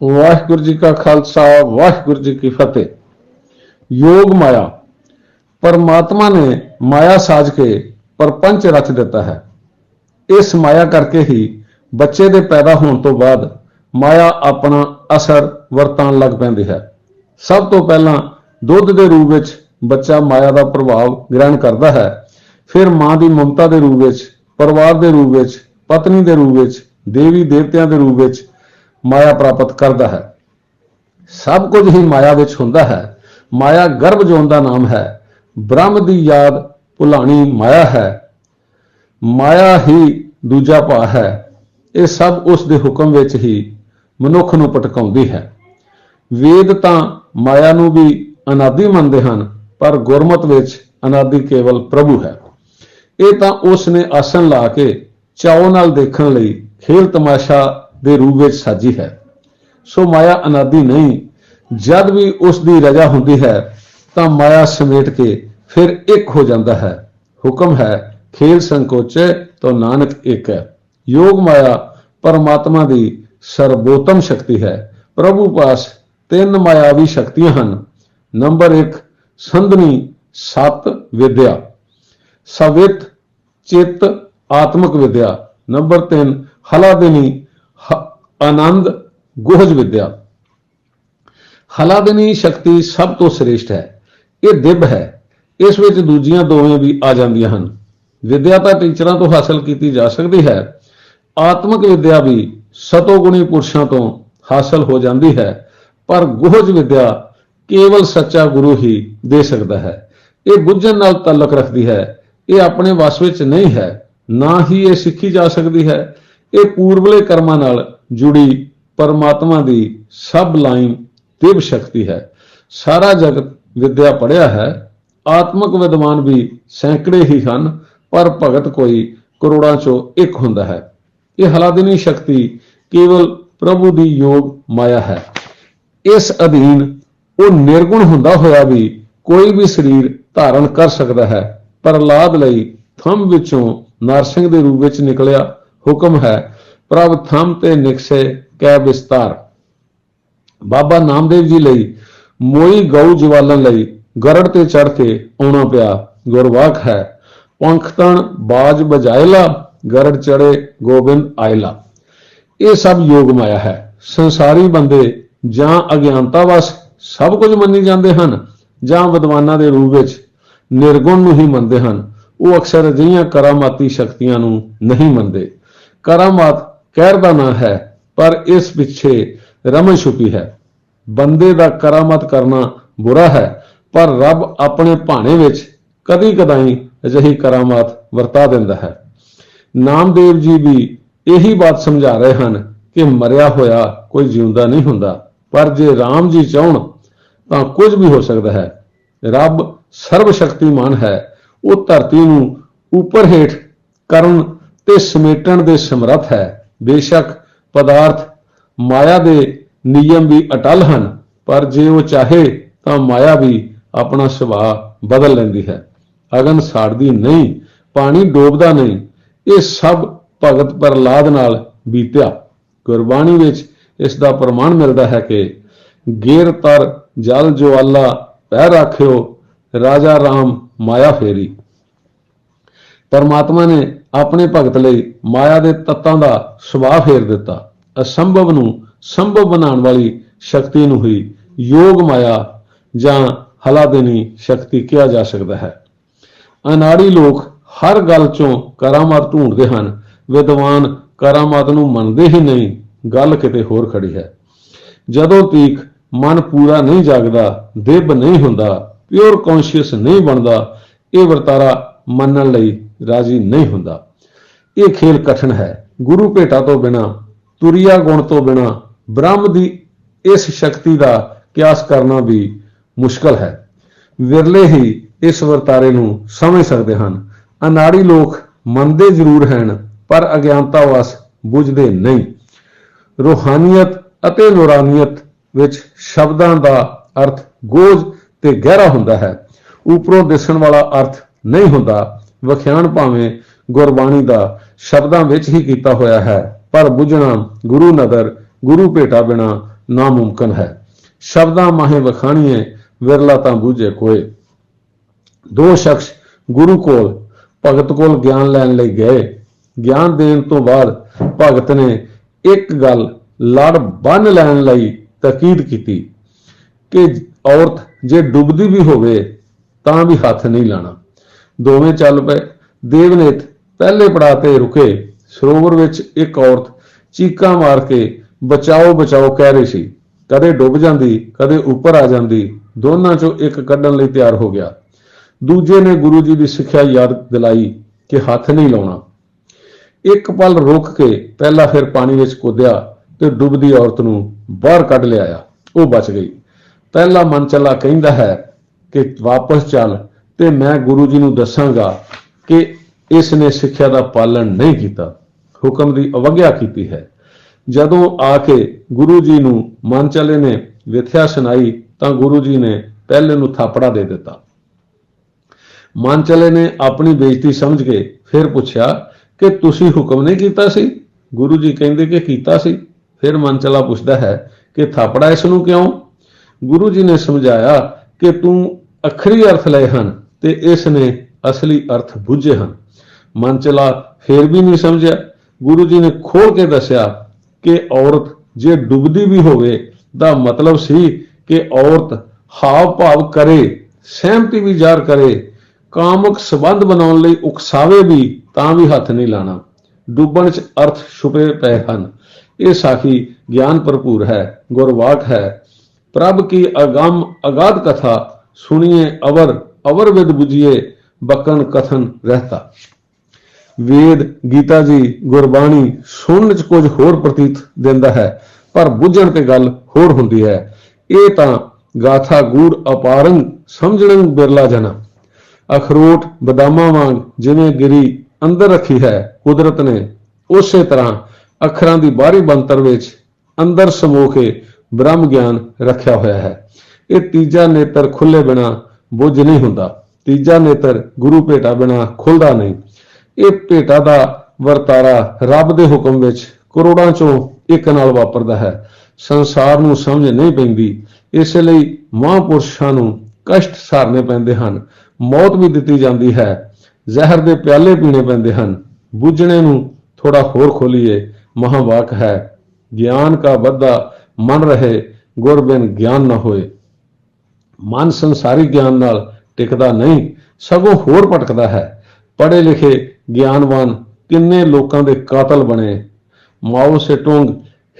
ਵਾਹਿਗੁਰੂ ਜੀ ਕਾ ਖਾਲਸਾ, ਵਾਹਿਗੁਰੂ ਜੀ ਕੀ ਫਤਿਹ। ਯੋਗ ਮਾਇਆ, ਪਰਮਾਤਮਾ ਨੇ ਮਾਇਆ ਸਾਜ ਕੇ ਪਰਪੰਚ ਰਚ ਦਿੱਤਾ ਹੈ। ਇਸ ਮਾਇਆ ਕਰਕੇ ਹੀ ਬੱਚੇ ਦੇ ਪੈਦਾ ਹੋਣ ਤੋਂ ਬਾਅਦ ਮਾਇਆ ਆਪਣਾ ਅਸਰ ਵਰਤਾਉਣ ਲੱਗ ਪੈਂਦੀ ਹੈ। ਸਭ ਤੋਂ ਪਹਿਲਾਂ ਦੁੱਧ ਦੇ ਰੂਪ ਵਿੱਚ ਬੱਚਾ ਮਾਇਆ ਦਾ ਪ੍ਰਭਾਵ ਗ੍ਰਹਿਣ ਕਰਦਾ ਹੈ। ਫਿਰ ਮਾਂ ਦੀ ਮਮਤਾ ਦੇ ਰੂਪ ਵਿੱਚ, ਪਰਿਵਾਰ ਦੇ ਰੂਪ ਵਿੱਚ, ਪਤਨੀ ਦੇ ਰੂਪ ਵਿੱਚ ਦੇਵੀ ਦੇਵਤਿਆਂ ਦੇ ਰੂਪ ਵਿੱਚ ਮਾਇਆ ਪ੍ਰਾਪਤ ਕਰਦਾ ਹੈ। ਸਭ ਕੁਝ ਹੀ ਮਾਇਆ ਵਿੱਚ ਹੁੰਦਾ ਹੈ। ਮਾਇਆ ਗਰਭ ਜੋਨ ਦਾ ਨਾਮ ਹੈ। ਬ੍ਰਹਮ ਦੀ ਯਾਦ ਭੁਲਾਣੀ ਮਾਇਆ ਹੈ। ਮਾਇਆ ਹੀ ਦੂਜਾ ਭਾ ਹੈ। ਇਹ ਸਭ ਉਸ ਦੇ ਹੁਕਮ ਵਿੱਚ ਹੀ ਮਨੁੱਖ ਨੂੰ ਪਟਕਾਉਂਦੀ ਹੈ। ਵੇਦ ਤਾਂ ਮਾਇਆ ਨੂੰ ਵੀ ਅਨਾਦੀ ਮੰਨਦੇ ਹਨ, ਪਰ ਗੁਰਮਤ ਵਿੱਚ ਅਨਾਦੀ ਕੇਵਲ ਪ੍ਰਭੂ ਹੈ। ਇਹ ਤਾਂ ਉਸ ਨੇ ਆਸਣ ਲਾ ਕੇ ਚਾਉ ਨਾਲ ਦੇਖਣ ਲਈ ਖੇਲ ਤਮਾਸ਼ਾ ਦੇ ਰੂਪ ਵਿੱਚ ਸਾਜੀ ਹੈ। ਸੋ ਮਾਇਆ ਅਨਾਦੀ ਨਹੀਂ, ਜਦ ਵੀ ਉਸ ਦੀ ਰਜਾ ਹੁੰਦੀ ਹੈ, ਤਾਂ ਮਾਇਆ ਸਮੇਟ ਕੇ ਫਿਰ ਇੱਕ ਹੋ ਜਾਂਦਾ ਹੈ। ਹੁਕਮ ਹੈ, ਖੇਲ ਸੰਕੋਚੇ ਤਾਂ ਨਾਨਕ ਇੱਕ ਹੈ ਯੋਗ ਮਾਇਆ ਪਰਮਾਤਮਾ ਦੀ ਸਰਬੋਤਮ ਸ਼ਕਤੀ ਹੈ। ਪ੍ਰਭੂ ਪਾਸ ਤਿੰਨ ਮਾਇਆਵੀ ਸ਼ਕਤੀਆਂ ਹਨ। ਨੰਬਰ 1 ਸੰਧਨੀ, ਸਤ, ਵਿਦਿਆ। ਸਵਿਤ, ਚਿੱਤ, ਆਤਮਕ ਵਿਦਿਆ। ਨੰਬਰ 3 ਹਲਾਦਿਨੀ ਹ- ਆਨੰਦ ਗੁਹਜ ਵਿਦਿਆ। ਹਲਾਦਿਨੀ ਸ਼ਕਤੀ ਸਭ ਤੋਂ ਸ੍ਰੇਸ਼ਟ ਹੈ। ਇਹ ਦਿਵ ਹੈ। ਇਸ ਵਿੱਚ ਦੂਜੀਆਂ ਦੋਵੇਂ ਵੀ ਆ ਜਾਂਦੀਆਂ ਹਨ। ਵਿਦਿਆ ਤਾਂ ਟੀਚਰਾਂ ਤੋਂ ਹਾਸਲ ਕੀਤੀ ਜਾ ਸਕਦੀ ਹੈ। ਆਤਮਿਕ ਵਿਦਿਆ ਵੀ ਸਤੋਗੁਣੀ ਪੁਰਸ਼ਾਂ ਤੋਂ ਹਾਸਲ ਹੋ ਜਾਂਦੀ ਹੈ। ਪਰ ਗੁਹਜ ਵਿਦਿਆ ਕੇਵਲ ਸੱਚਾ ਗੁਰੂ ਹੀ ਦੇ ਸਕਦਾ ਹੈ। ਇਹ ਬੁੱਝਣ ਨਾਲ ਤਾਲੁਕ ਰੱਖਦੀ ਹੈ। ਇਹ ਆਪਣੇ ਵਸ ਵਿੱਚ ਨਹੀਂ ਹੈ। ਨਾ ਹੀ ਇਹ ਸਿੱਖੀ ਜਾ ਸਕਦੀ ਹੈ। ਇਹ ਪੂਰਵਲੇ ਕਰਮਾਂ ਨਾਲ ਜੁੜੀ ਪਰਮਾਤਮਾ ਦੀ ਸਭ ਲਾਈਨ ਦਿਵ ਸ਼ਕਤੀ ਹੈ। ਸਾਰਾ ਜਗਤ ਵਿਦਿਆ ਪੜਿਆ ਹੈ। ਆਤਮਿਕ ਵਿਦਵਾਨ ਵੀ ਸੈਂਕੜੇ ਹੀ ਹਨ, ਪਰ ਭਗਤ ਕੋਈ ਕਰੋੜਾਂ ਚੋਂ ਇੱਕ ਹੁੰਦਾ ਹੈ। ਇਹ ਹਲਾਦਿਨੀ ਸ਼ਕਤੀ ਕੇਵਲ ਪ੍ਰਭੂ ਦੀ ਯੋਗ ਮਾਇਆ ਹੈ। ਇਸ ਅਧੀਨ ਉਹ ਨਿਰਗੁਣ ਹੁੰਦਾ ਹੋਇਆ ਵੀ ਕੋਈ ਵੀ ਸਰੀਰ ਧਾਰਨ ਕਰ ਸਕਦਾ ਹੈ ਪ੍ਰਹਲਾਦ ਲਈ ਥੰਮ ਵਿੱਚੋਂ ਨਰਸਿੰਘ ਦੇ ਰੂਪ ਵਿੱਚ ਨਿਕਲਿਆ ਹੁਕਮ ਹੈ। ਪ੍ਰਭ ਥੰਮ ਤੇ ਨਿਕਸੇ ਕੈ ਵਿਸਤਾਰ। ਬਾਬਾ ਨਾਮਦੇਵ ਜੀ ਲਈ ਮੋਈ ਗਊ ਜਵਾਲਨ ਲਈ ਗਰੜ ਤੇ ਚੜ ਕੇ ਆਉਣਾ ਪਿਆ। ਗੁਰਵਾਕ ਹੈ ਪੰਖਤਣ ਬਾਜ ਬਜਾਇਲਾ, ਗਰੜ ਚੜੇ ਗੋਬਿੰਦ ਆਇਲਾ। ਇਹ ਸਭ ਯੋਗ ਮਾਇਆ ਹੈ। ਸੰਸਾਰੀ ਬੰਦੇ ਜਾਂ ਅਗਿਆਨਤਾ ਵਸ ਸਭ ਕੁਝ ਮੰਨੀ ਜਾਂਦੇ ਹਨ ਜਾਂ ਵਿਦਵਾਨਾਂ ਦੇ ਰੂਪ ਵਿੱਚ ਨਿਰਗੁਣ ਨੂੰ ਹੀ ਮੰਨਦੇ ਹਨ। ਉਹ ਅਕਸਰ ਅਜਿਹੀਆਂ ਕਰਾਮਾਤੀ ਸ਼ਕਤੀਆਂ ਨੂੰ ਨਹੀਂ ਮੰਨਦੇ। ਕਰਾਮਾਤ ਕਹਿਰ ਦਾ ਨਾਂ ਹੈ, ਪਰ ਇਸ ਪਿੱਛੇ ਰਮਨ ਛੁਪੀ ਹੈ। ਬੰਦੇ ਦਾ ਕਰਾਮਤ ਕਰਨਾ ਬੁਰਾ ਹੈ, ਪਰ ਰੱਬ ਆਪਣੇ ਭਾਣੇ ਵਿੱਚ ਕਦੀ ਕਦਾਈ ਅਜਿਹੀ ਕਰਾਮਾਤ ਵਰਤਾ ਦਿੰਦਾ ਹੈ। ਨਾਮਦੇਵ ਜੀ ਵੀ ਇਹੀ ਬਾਤ ਸਮਝਾ ਰਹੇ ਹਨ ਕਿ ਮਰਿਆ ਹੋਇਆ ਕੋਈ ਜਿਉਂਦਾ ਨਹੀਂ ਹੁੰਦਾ, ਪਰ ਜੇ ਰਾਮ ਜੀ ਚਾਹਣ ਤਾਂ ਕੁਝ ਵੀ ਹੋ ਸਕਦਾ ਹੈ। ਰੱਬ ਸਰਵ ਸ਼ਕਤੀਮਾਨ ਹੈ, ਉਹ ਧਰਤੀ ਨੂੰ ਉੱਪਰ ਹੇਠ ਕਰਨ ਤੇ ਸਮੇਟਣ ਦੇ ਸਮਰੱਥ ਹੈ। ਬੇਸ਼ੱਕ ਪਦਾਰਥ ਮਾਇਆ ਦੇ ਨਿਯਮ ਵੀ ਅਟਲ ਹਨ, ਪਰ ਜੇ ਉਹ ਚਾਹੇ ਤਾਂ ਮਾਇਆ ਵੀ ਆਪਣਾ ਸੁਭਾਅ ਬਦਲ ਲੈਂਦੀ ਹੈ। ਅਗਨ ਸਾੜਦੀ ਨਹੀਂ, ਪਾਣੀ ਡੋਬਦਾ ਨਹੀਂ, ਇਹ ਸਭ ਭਗਤ ਪ੍ਰਹਲਾਦ ਨਾਲ ਬੀਤਿਆ। ਗੁਰਬਾਣੀ ਵਿੱਚ ਇਸ ਦਾ ਪ੍ਰਮਾਣ ਮਿਲਦਾ ਹੈ ਕਿ ਗੇਰ ਤਰ ਜਲ ਜਵਾਲਾ ਪੈ ਰੱਖਿਓ, ਰਾਜਾ ਰਾਮ ਮਾਇਆ ਫੇਰੀ। ਪਰਮਾਤਮਾ ਨੇ ਆਪਣੇ ਭਗਤ ਲਈ ਮਾਇਆ ਦੇ ਤੱਤਾਂ ਦਾ ਸੁਭਾਅ ਫੇਰ ਦਿੱਤਾ। ਅਸੰਭਵ ਨੂੰ ਸੰਭਵ ਬਣਾਉਣ ਵਾਲੀ ਸ਼ਕਤੀ ਨੂੰ ਹੀ ਯੋਗ ਮਾਇਆ ਜਾਂ ਹਲਾ ਦੇਣੀ ਸ਼ਕਤੀ ਕਿਹਾ ਜਾ ਸਕਦਾ ਹੈ। ਅਨਾੜੀ ਲੋਕ ਹਰ ਗੱਲ ਚੋਂ ਕਰਾਮਾਤ ਢੂੰਡਦੇ ਹਨ। ਵਿਦਵਾਨ ਕਰਾਮਾਤ ਨੂੰ ਮੰਨਦੇ ਹੀ ਨਹੀਂ, ਗੱਲ ਕਿਤੇ ਹੋਰ ਖੜੀ ਹੈ। ਜਦੋਂ ਤੀਕ ਮਨ ਪੂਰਾ ਨਹੀਂ ਜਾਗਦਾ, ਦੇਬ ਨਹੀਂ ਹੁੰਦਾ ਪਿਓਰ ਕੌਨਸ਼ੀਅਸ ਨਹੀਂ ਬਣਦਾ, ਇਹ ਵਰਤਾਰਾ ਮੰਨਣ ਲਈ ਰਾਜੀ ਨਹੀਂ ਹੁੰਦਾ। ਇਹ ਖੇਲ ਕਠਨ ਹੈ। ਗੁਰੂ ਭੇਟਾ ਤੋਂ ਬਿਨਾ, ਤੁਰਿਆ ਗੁਣ ਤੋਂ ਬਿਨਾ, ਬ੍ਰਹਮ ਦੀ ਇਸ ਸ਼ਕਤੀ ਦਾ ਕਿਆਸ ਕਰਨਾ ਵੀ ਮੁਸ਼ਕਲ ਹੈ। ਵਿਰਲੇ ਹੀ ਇਸ ਵਰਤਾਰੇ ਨੂੰ ਸਮਝ ਸਕਦੇ ਹਨ। ਅਨਾੜੀ ਲੋਕ ਮੰਨਦੇ ਜ਼ਰੂਰ ਹਨ, ਪਰ ਅਗਿਆਨਤਾ ਵਸ ਬੁੱਝਦੇ ਨਹੀਂ। ਰੂਹਾਨੀਅਤ ਅਤੇ ਨੂਰਾਨੀਅਤ ਵਿੱਚ ਸ਼ਬਦਾਂ ਦਾ ਅਰਥ ਗੋਝ ਤੇ ਗਹਿਰਾ ਹੁੰਦਾ ਹੈ। ਉਪਰੋਂ ਦਿਸਣ ਵਾਲਾ ਅਰਥ ਨਹੀਂ ਹੁੰਦਾ। ਵਿਖਿਆਨ ਭਾਵੇਂ ਗੁਰਬਾਣੀ ਦਾ ਸ਼ਬਦਾਂ ਵਿੱਚ ਹੀ ਕੀਤਾ ਹੋਇਆ ਹੈ, ਪਰ ਬੁਝਣਾ ਗੁਰੂ ਨਦਰ ਗੁਰੂ ਭੇਟਾ ਬਿਨਾ ਨਾਮੁਮਕਨ ਹੈ। ਸ਼ਬਦਾਂ ਮਾਹੇ ਵਖਾਣੀਏ, ਵਿਰਲਾ ਤਾਂ ਬੂਝੇ ਕੋਏ। ਦੋ ਸ਼ਖਸ ਗੁਰੂ ਕੋਲ, ਭਗਤ ਕੋਲ ਗਿਆਨ ਲੈਣ ਲਈ ਗਏ। ਗਿਆਨ ਦੇਣ ਤੋਂ ਬਾਅਦ ਭਗਤ ਨੇ ਇੱਕ ਗੱਲ ਲੜ ਬੰਨ ਲੈਣ ਲਈ ਤਾਕੀਦ ਕੀਤੀ ਕਿ ਔਰਤ ਜੇ ਡੁੱਬਦੀ ਵੀ ਹੋਵੇ, ਤਾਂ ਵੀ ਹੱਥ ਨਹੀਂ ਲਾਣਾ। ਦੋਵੇਂ ਚੱਲ ਪਏ। ਦੇਵਨੇਤ ਪਹਿਲੇ ਪੜਾਅ ਤੇ ਰੁਕੇ। ਸਰੋਵਰ ਵਿੱਚ ਇੱਕ ਔਰਤ ਚੀਕਾਂ ਮਾਰ ਕੇ ਬਚਾਓ ਬਚਾਓ ਕਹਿ ਰਹੀ ਸੀ। ਕਦੇ ਡੁੱਬ ਜਾਂਦੀ, ਕਦੇ ਉੱਪਰ ਆ ਜਾਂਦੀ, ਦੋਨਾਂ ਚੋਂ ਇੱਕ ਕੱਢਣ ਲਈ ਤਿਆਰ ਹੋ ਗਿਆ। ਦੂਜੇ ਨੇ ਗੁਰੂ ਜੀ ਦੀ ਸਿੱਖਿਆ ਯਾਦ ਦਿਲਾਈ ਕਿ ਹੱਥ ਨਹੀਂ ਲਾਉਣਾ। ਇੱਕ ਪਲ ਰੁਕ ਕੇ ਪਹਿਲਾ ਫਿਰ ਪਾਣੀ ਵਿੱਚ ਕੁੱਦਿਆ ਤੇ ਡੁੱਬਦੀ ਔਰਤ ਨੂੰ ਬਾਹਰ ਕੱਢ ਲਿਆਇਆ। ਉਹ ਬਚ ਗਈ। ਪਹਿਲਾ ਮਨ ਚੱਲਾ ਕਹਿੰਦਾ ਹੈ ਕਿ ਵਾਪਸ ਚੱਲ। ਤੇ ਮੈਂ ਗੁਰੂ ਜੀ ਨੂੰ ਦੱਸਾਂਗਾ ਕਿ ਇਸ ਨੇ ਸਿੱਖਿਆ ਦਾ ਪਾਲਣ ਨਹੀਂ ਕੀਤਾ, ਹੁਕਮ ਦੀ ਅਵਗਿਆ ਕੀਤੀ ਹੈ। ਜਦੋਂ ਆ ਕੇ ਗੁਰੂ ਜੀ ਨੂੰ ਮਨ ਚਲੇ ਨੇ ਵਿਥਿਆ ਸੁਣਾਈ, ਤਾਂ ਗੁਰੂ ਜੀ ਨੇ ਪਹਿਲੇ ਨੂੰ ਥਾਪੜਾ ਦੇ ਦਿੱਤਾ। ਮਨ ਚਲੇ ਨੇ ਆਪਣੀ ਬੇਇੱਜ਼ਤੀ ਸਮਝ ਕੇ ਫਿਰ ਪੁੱਛਿਆ ਕਿ ਤੁਸੀਂ ਹੁਕਮ ਨਹੀਂ ਕੀਤਾ ਸੀ? ਗੁਰੂ ਜੀ ਕਹਿੰਦੇ ਕਿ ਕੀਤਾ ਸੀ। ਫਿਰ ਮਨ ਚਲਾ ਪੁੱਛਦਾ ਹੈ ਕਿ ਥਾਪੜਾ ਇਸ ਨੂੰ ਕਿਉਂ? ਗੁਰੂ ਜੀ ਨੇ ਸਮਝਾਇਆ ਕਿ ਤੂੰ ਅਖਰੀ ਅਰਥ ਲਏ ਹਨ। ਤੇ ਇਸ ਨੇ ਅਸਲੀ ਅਰਥ ਬੁੱਝੇ ਹਨ। ਮਨ ਚਲਾ ਫਿਰ ਵੀ ਨਹੀਂ ਸਮਝਿਆ। ਗੁਰੂ ਜੀ ਨੇ ਖੋਲ ਕੇ ਦੱਸਿਆ ਕਿ ਔਰਤ ਜੇ ਡੁੱਬਦੀ ਵੀ ਹੋਵੇ ਦਾ ਮਤਲਬ ਸੀ ਕਿ ਔਰਤ ਹਾਵ ਭਾਵ ਕਰੇ, ਸਹਿਮਤੀ ਵੀ ਜ਼ਾਹਰ ਕਰੇ, ਕਾਮਕ ਸਬੰਧ ਬਣਾਉਣ ਲਈ ਉਕਸਾਵੇ ਵੀ, ਤਾਂ ਵੀ ਹੱਥ ਨਹੀਂ ਲਾਣਾ। ਡੁੱਬਣ 'ਚ ਅਰਥ ਛੁਪੇ ਪਏ ਹਨ। ਇਹ ਸਾਖੀ ਗਿਆਨ ਭਰਪੂਰ ਹੈ, ਗੁਰਵਾਕ ਹੈ। ਪ੍ਰਭ ਕੀ ਅਗੰਮ ਅਗਾਧ ਕਥਾ ਸੁਣੀਏ ਅਵਰ ਅਵਰ ਵਿਦ 부ਜੀਏ ਬਕਨ ਕਥਨ ਰਹਤਾ। ਵੇਦ ਗੀਤਾ ਜੀ ਗੁਰਬਾਣੀ ਸੁਣਨ 'ਚ ਕੁਝ ਹੋਰ ਪ੍ਰਤੀਤ ਦਿੰਦਾ ਹੈ, ਪਰ ਬੁੱਝਣ ਤੇ ਗੱਲ ਹੋਰ ਹੁੰਦੀ ਹੈ। ਇਹ ਤਾਂ ਗਾਥਾ ਗੂੜ ਅਪਾਰੰਗ ਸਮਝਣ ਬਿਰਲਾ ਜਨਾ। ਅਖਰੋਟ ਬਦਾਮਾਂ ਵਾਂਗ ਜਿਵੇਂ ਗਿਰੀ ਅੰਦਰ ਰੱਖੀ ਹੈ ਕੁਦਰਤ ਨੇ, ਉਸੇ ਤਰ੍ਹਾਂ ਅੱਖਰਾਂ ਦੀ ਬਾਹਰੀ ਬੰਤਰ ਵਿੱਚ ਅੰਦਰ ਸਮੋ ਕੇ ਬ੍ਰਹਮ ਗਿਆਨ ਰੱਖਿਆ ਹੋਇਆ ਹੈ। ਇਹ ਤੀਜਾ ਨੇਤਰ ਖੁੱਲੇ ਬਿਨਾ ਬੁੱਝ ਨਹੀਂ ਹੁੰਦਾ। ਤੀਜਾ ਨੇਤਰ ਗੁਰੂ ਭੇਟਾ ਬਿਨਾ ਖੁੱਲਦਾ ਨਹੀਂ। ਇਹ ਭੇਟਾ ਦਾ ਵਰਤਾਰਾ ਰੱਬ ਦੇ ਹੁਕਮ ਵਿੱਚ ਕਰੋੜਾਂ ਚੋਂ ਇੱਕ ਨਾਲ ਵਾਪਰਦਾ ਹੈ। ਸੰਸਾਰ ਨੂੰ ਸਮਝ ਨਹੀਂ ਪੈਂਦੀ। ਇਸ ਲਈ ਮਹਾਂਪੁਰਸ਼ਾਂ ਨੂੰ ਕਸ਼ਟ ਸਾਰਨੇ ਪੈਂਦੇ ਹਨ। ਮੌਤ ਵੀ ਦਿੱਤੀ ਜਾਂਦੀ ਹੈ। ਜ਼ਹਿਰ ਦੇ ਪਿਆਲੇ ਪੀਣੇ ਪੈਂਦੇ ਹਨ। ਬੁੱਝਣੇ ਨੂੰ ਥੋੜਾ ਹੋਰ ਖੋਲੀਏ। ਮਹਾਵਾਕ ਹੈ, ਗਿਆਨ ਕਾ ਵੱਧਾ ਮਨ ਰਹੇ, ਗੁਰ ਬਿਨ ਗਿਆਨ ਨਾ ਹੋਏ। ਮਨ ਸੰਸਾਰੀ ਗਿਆਨ ਨਾਲ ਟਿਕਦਾ ਨਹੀਂ, ਸਗੋਂ ਹੋਰ ਭਟਕਦਾ ਹੈ। ਪੜ੍ਹੇ ਲਿਖੇ ਗਿਆਨਵਾਨ ਕਿੰਨੇ ਲੋਕਾਂ ਦੇ ਕਾਤਲ ਬਣੇ। ਮਾਓ ਸੇਟੁੰਗ,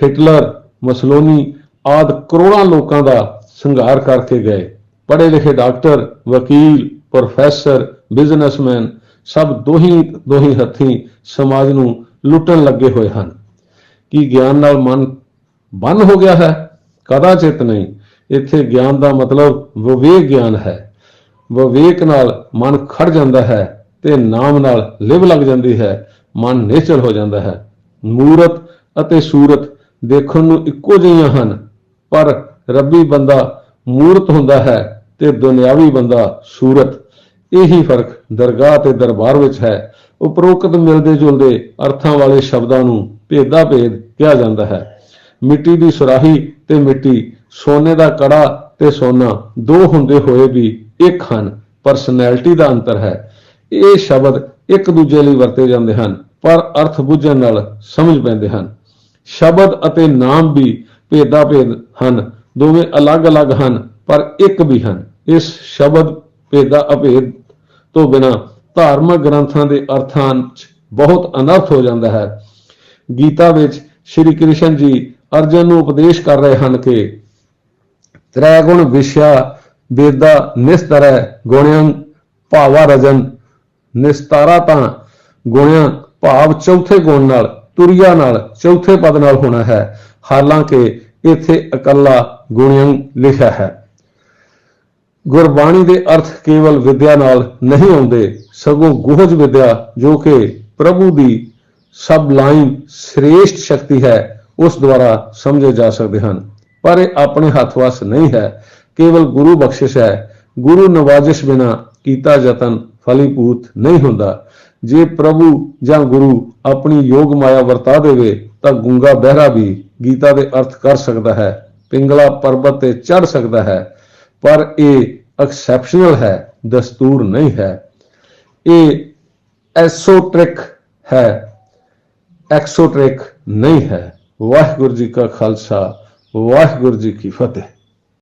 ਹਿਟਲਰ, ਮਸਲੋਨੀ ਆਦ ਕਰੋੜਾਂ ਲੋਕਾਂ ਦਾ ਸੰਘਾਰ ਕਰਕੇ ਗਏ। ਪੜ੍ਹੇ ਲਿਖੇ ਡਾਕਟਰ, ਵਕੀਲ, ਪ੍ਰੋਫੈਸਰ, ਬਿਜ਼ਨਸਮੈਨ ਸਭ ਦੋਹੀ ਦੋਹੀ ਹੱਥੀਂ ਸਮਾਜ ਨੂੰ ਲੁੱਟਣ ਲੱਗੇ ਹੋਏ ਹਨ। ਕੀ ਗਿਆਨ ਨਾਲ ਮਨ ਬੰਨ ਹੋ ਗਿਆ ਹੈ? ਕਦਾ ਕਦਾਚਿਤ ਨਹੀਂ। ਇੱਥੇ ਗਿਆਨ ਦਾ ਮਤਲਬ ਵਿਵੇਕ ਗਿਆਨ ਹੈ। ਵਿਵੇਕ ਨਾਲ ਮਨ ਖੜ ਜਾਂਦਾ ਹੈ ਤੇ ਨਾਮ ਨਾਲ ਲਿਵ ਲੱਗ ਜਾਂਦੀ ਹੈ। ਮਨ ਨਿਸ਼ਚਲ ਹੋ ਜਾਂਦਾ ਹੈ। ਮੂਰਤ ਅਤੇ ਸੂਰਤ ਦੇਖਣ ਨੂੰ ਇੱਕੋ ਜਿਹੀਆਂ ਹਨ, ਪਰ ਰੱਬੀ ਬੰਦਾ ਮੂਰਤ ਹੁੰਦਾ ਹੈ ਤੇ ਦੁਨਿਆਵੀ ਬੰਦਾ ਸੂਰਤ। ਇਹੀ ਫ਼ਰਕ ਦਰਗਾਹ ਤੇ ਦਰਬਾਰ ਵਿੱਚ ਹੈ। ਉਪਰੋਕਤ ਮਿਲਦੇ ਜੁਲਦੇ ਅਰਥਾਂ ਵਾਲੇ ਸ਼ਬਦਾਂ ਨੂੰ ਭੇਦਾ ਭੇਦ ਕਿਹਾ ਜਾਂਦਾ ਹੈ। ਮਿੱਟੀ ਦੀ ਸੁਰਾਹੀ ਤੇ ਮਿੱਟੀ ਸੋਨੇ ਦਾ ਕੜਾ ਤੇ ਸੋਨਾ, ਦੋ ਹੁੰਦੇ ਹੋਏ ਵੀ ਇੱਕ ਹਨ ਪਰਸਨੈਲਿਟੀ ਦਾ ਅੰਤਰ ਹੈ। ਇਹ ਸ਼ਬਦ ਇੱਕ ਦੂਜੇ ਲਈ ਵਰਤੇ ਜਾਂਦੇ ਹਨ, ਪਰ ਅਰਥ ਬੁੱਝਣ ਨਾਲ ਸਮਝ ਪੈਂਦੇ ਹਨ। ਸ਼ਬਦ ਅਤੇ ਨਾਮ ਵੀ ਭੇਦਾ ਭੇਦ ਹਨ, ਦੋਵੇਂ ਅਲੱਗ-ਅਲੱਗ ਹਨ, ਪਰ ਇੱਕ ਵੀ ਹਨ। ਇਸ ਸ਼ਬਦ ਭੇਦਾ ਅਭੇਦ ਤੋਂ ਬਿਨਾ ਧਾਰਮਿਕ ਗ੍ਰੰਥਾਂ ਦੇ ਅਰਥਾਂ 'ਚ ਬਹੁਤ ਅਨਰਥ ਹੋ ਜਾਂਦਾ ਹੈ। ਗੀਤਾ ਵਿੱਚ ਸ਼੍ਰੀ ਕ੍ਰਿਸ਼ਨ ਜੀ ਅਰਜਨ ਨੂੰ ਉਪਦੇਸ਼ ਕਰ ਰਹੇ ਹਨ ਕਿ ਤ੍ਰੈ ਗੁਣ ਵਿਸ਼ਾ ਵੇਦਾ ਨਿਸਤਰੈ ਗੁਣਯੰ ਭਾਵਾ ਰਜਨ। ਨਿਸਤਾਰਾ ਤਾਂ ਗੁਣਿਆਂ ਭਾਵ ਚੌਥੇ ਗੁਣ ਨਾਲ, ਤੁਰਿਆ ਨਾਲ, ਚੌਥੇ ਪਦ ਨਾਲ ਹੋਣਾ ਹੈ। ਹਾਲਾਂਕਿ ਇੱਥੇ ਇਕੱਲਾ ਗੁਣਯੰ ਲਿਖਿਆ ਹੈ। ਗੁਰਬਾਣੀ ਦੇ ਅਰਥ ਕੇਵਲ ਵਿਦਿਆ ਨਾਲ ਨਹੀਂ ਆਉਂਦੇ, ਸਗੋਂ ਗੁਹਜ ਵਿਦਿਆ ਜੋ ਕਿ ਪ੍ਰਭੂ ਦੀ ਸਭ ਲਾਈਨ ਸ੍ਰੇਸ਼ਟ ਸ਼ਕਤੀ ਹੈ, ਉਸ ਦੁਆਰਾ ਸਮਝੇ ਜਾ ਸਕਦੇ ਹਨ। ਪਰ ਇਹ ਆਪਣੇ ਹੱਥ ਵਸ ਨਹੀਂ ਹੈ। ਕੇਵਲ ਗੁਰੂ ਬਖਸ਼ਿਸ਼ ਹੈ। ਗੁਰੂ ਨਵਾਜ਼ਿਸ਼ ਬਿਨਾ ਕੀਤਾ ਯਤਨ ਫਲੀਭੂਤ ਨਹੀਂ ਹੁੰਦਾ। ਜੇ ਪ੍ਰਭੂ ਜਾਂ ਗੁਰੂ ਆਪਣੀ ਯੋਗ ਮਾਇਆ ਵਰਤਾ ਦੇਵੇ, ਤਾਂ ਗੁੰਗਾ ਬਹਿਰਾ ਵੀ ਗੀਤਾ ਦੇ ਅਰਥ ਕਰ ਸਕਦਾ ਹੈ। ਪਿੰਗਲਾ ਪਰਬਤ ਤੇ ਚੜ ਸਕਦਾ ਹੈ। ਪਰ ਇਹ ਐਕਸੈਪਸ਼ਨਲ ਹੈ, ਦਸਤੂਰ ਨਹੀਂ ਹੈ। ਇਹ ਐਸੋਟ੍ਰਿਕ ਹੈ ਐਕਸੋਟ੍ਰਿਕ ਨਹੀਂ ਹੈ। ਵਾਹਿਗੁਰੂ ਜੀ ਕਾ ਖਾਲਸਾ ਵਾਹਿਗੁਰੂ ਜੀ ਕੀ ਫਤਿਹ।